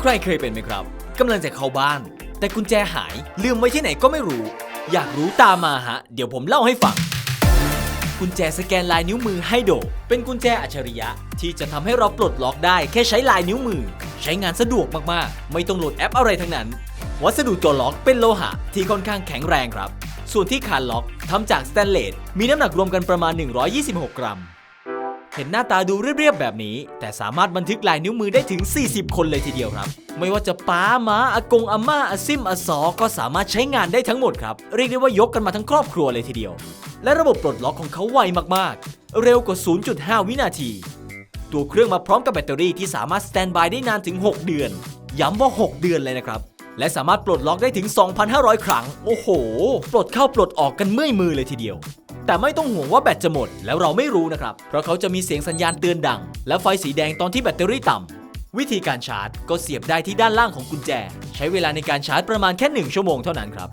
ใครเคยเป็นไหมครับกำลังจะเข้าบ้าน แต่กุญแจหายลืมไว้ที่ไหนก็ไม่รู้ อยากรู้ตามมาฮะ เดี๋ยวผมเล่าให้ฟัง กุญแจสแกนลายนิ้วมือไฮโด เป็นกุญแจอัจฉริยะ ที่จะทำให้เราปลดล็อกได้แค่ใช้ลายนิ้วมือ ใช้งานสะดวกมากๆ ไม่ต้องโหลดแอปอะไรทั้งนั้น วัสดุตัวล็อกเป็นโลหะ ที่ค่อนข้างแข็งแรงครับ ส่วนที่คานล็อกทำจากสแตนเลสมีน้ำหนักรวมกันประมาณ 126 กรัม เห็นหน้าตาดูเรียบๆแบบนี้ แต่สามารถบันทึกลายนิ้วมือได้ถึง 40 คนเลยทีเดียวครับ ไม่ว่าจะป้าม้าอากงอาม่าอาซิมอาซอก็สามารถใช้งานได้ทั้งหมดครับ เรียกได้ว่ายกกันมาทั้งครอบครัวเลยทีเดียว และระบบปลดล็อกของเขาไวมากๆ เร็วกว่า 0.5 วินาที ตัวเครื่องมาพร้อมกับแบตเตอรี่ที่สามารถสแตนบายได้นานถึง 6 เดือน ย้ำว่า 6 เดือนเลยนะครับและสามารถปลดล็อกได้ถึง 2,500 ครั้ง โอ้โห ปลดเข้าปลดออกกันเมื่อยมือเลยทีเดียว แต่ไม่ต้องห่วงว่าแบตจะหมด แล้วเราไม่รู้นะครับ เพราะเขาจะมีเสียงสัญญาณเตือนดัง และไฟสีแดงตอนที่แบตเตอรี่ต่ำวิธีการชาร์จก็เสียบได้ที่ด้านล่างของกุญแจ ใช้เวลาในการชาร์จประมาณแค่ 1 ชั่วโมงเท่านั้นครับ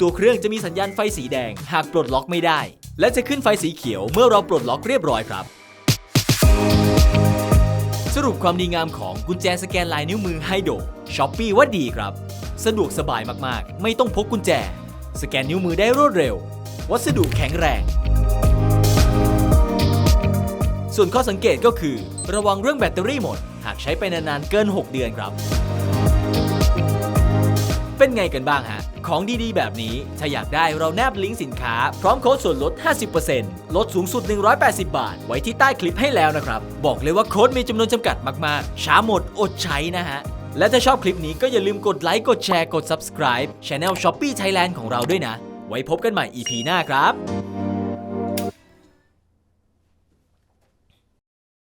ตัวเครื่องจะมีสัญญาณไฟสีแดง หากปลดล็อกไม่ได้ และจะขึ้นไฟสีเขียวเมื่อเราปลดล็อกเรียบร้อยครับ สรุปความดีงามของกุญแจสแกนลายนิ้วมือไฮโดช้อปปี้ว่าดีครับ สะดวกสบายมากๆ ไม่ต้องพกกุญแจ สแกนนิ้วมือได้รวดเร็ว วัสดุแข็งแรง ส่วนข้อสังเกตก็คือ ระวังเรื่องแบตเตอรี่หมด หากใช้ไปนานๆเกิน 6 เดือนครับ เป็นไงกันบ้างฮะ ของดีๆ แบบนี้ถ้าอยากได้เราแนบลิงก์สินค้า พร้อมโค้ดส่วนลด 50%ลดสูงสุด 180 บาท ไว้ที่ใต้คลิปให้แล้วนะครับ บอกเลยว่าโค้ดมีจำนวนจำกัดมากๆ ช้าหมดอดใช้นะฮะและถ้าชอบคลิปนี้ก็อย่าลืมกดไลค์ กดแชร์ กด subscribe Channel Shopee Thailand ของเราด้วยนะ ว้พบกันใหม่ EP หน้าครับ